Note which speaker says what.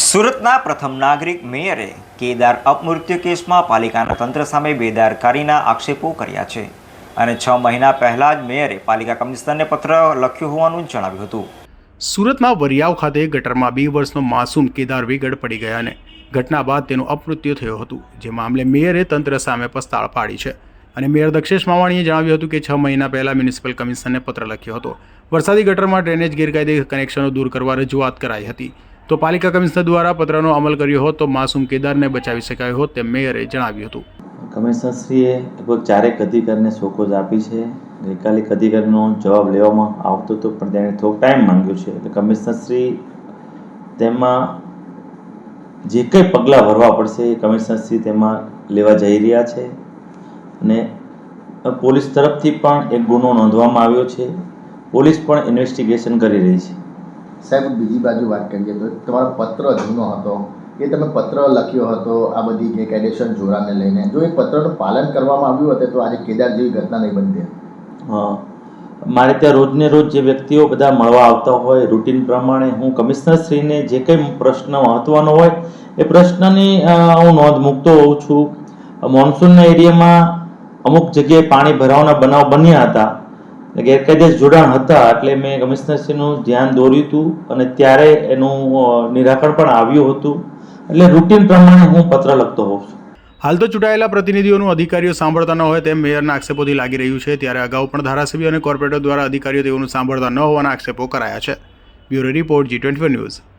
Speaker 1: સુરતના પ્રથમ નાગરિક મેયરે કેદાર અપમૃત્યુ કેસમાં પાલિકાના તંત્ર સામે બેદારકારીના આક્ષેપો કર્યા છે અને છ મહિના પહેલા જ મેયરે પાલિકા કમિશનરને પત્ર લખ્યો હોવાનું જણાવ્યું હતું.
Speaker 2: સુરતના વરિયાવ ખાતે ગટરમાં બે વર્ષનો માસૂમ કેદાર વિગડ પડી ગયા અને ઘટના બાદ તેનું અપમૃત્યુ થયું હતું. જે મામલે મેયરે તંત્ર સામે પસ્તાળ પાડી છે અને મેયર દક્ષેશ માવાણીએ જણાવ્યું હતું કે છ મહિના પહેલા મ્યુનિસિપલ કમિશનરને પત્ર લખ્યો હતો. વરસાદી ગટરમાં ડ્રેનેજ ગેરકાયદે કનેક્શનો દૂર કરવા રજૂઆત કરાઈ હતી. તો પાલિકા કમિશનર દ્વારા પત્રનો અમલ કર્યો હોત તો કેદારને બચાવી શકાયો હોત તેમ મેયરે જણાવ્યું હતું.
Speaker 3: કમિશનરશ્રીએ લગભગ ચારેક અધિકારીને સોકોજ આપી છે. ગઈકાલે અધિકારીનો જવાબ લેવામાં આવતો હતો, પણ તેણે થોડોક ટાઈમ માંગ્યો છે. એટલે કમિશનરશ્રી તેમાં જે કંઈ પગલાં ભરવા પડશે એ કમિશનરશ્રી તેમાં લેવા જઈ રહ્યા છે. અને પોલીસ તરફથી પણ એક ગુનો નોંધવામાં આવ્યો છે. પોલીસ પણ ઇન્વેસ્ટિગેશન કરી રહી છે.
Speaker 4: સાહેબ, બીજી બાજુ વાત કરીએ તો તમારો પત્ર જૂનો હતો, એ તમે પત્ર લખ્યો હતો, આ બધી ગેરકાયદેસર જોરાને લઈને. જો એ પત્રનું પાલન કરવામાં આવ્યું હતું તો આજે કેદાર જેવી ઘટના નહીં બનતી
Speaker 3: હા. મારે ત્યાં રોજને રોજ જે વ્યક્તિઓ બધા મળવા આવતા હોય, રૂટીન પ્રમાણે હું કમિશનરશ્રીને જે કંઈ પ્રશ્ન મહત્ત્વનો હોય, એ પ્રશ્નની હું નોંધ મૂકતો હોઉં છું. મોન્સૂનના એરિયામાં અમુક જગ્યાએ પાણી ભરાવાના બનાવ બન્યા હતા. ગેરકાયદેસર જોડાણ હતા એટલે મેં કમિશનરશ્રીનું ધ્યાન દોર્યું હતું અને ત્યારે એનું નિરાકરણ પણ આવ્યું હતું. એટલે રૂટીન પ્રમાણે હું પત્ર લખતો હોઉં છું.
Speaker 2: હાલ તો ચૂંટાયેલા પ્રતિનિધિઓનું અધિકારીઓ સાંભળતા ન હોય તેમ મેયરના આક્ષેપોથી લાગી રહ્યું છે. ત્યારે અગાઉ પણ ધારાસભ્યો અને કોર્પોરેટર દ્વારા અધિકારીઓ તેઓનું સાંભળતા ન હોવાના આક્ષેપો કરાયા છે. Bureau report G twenty news.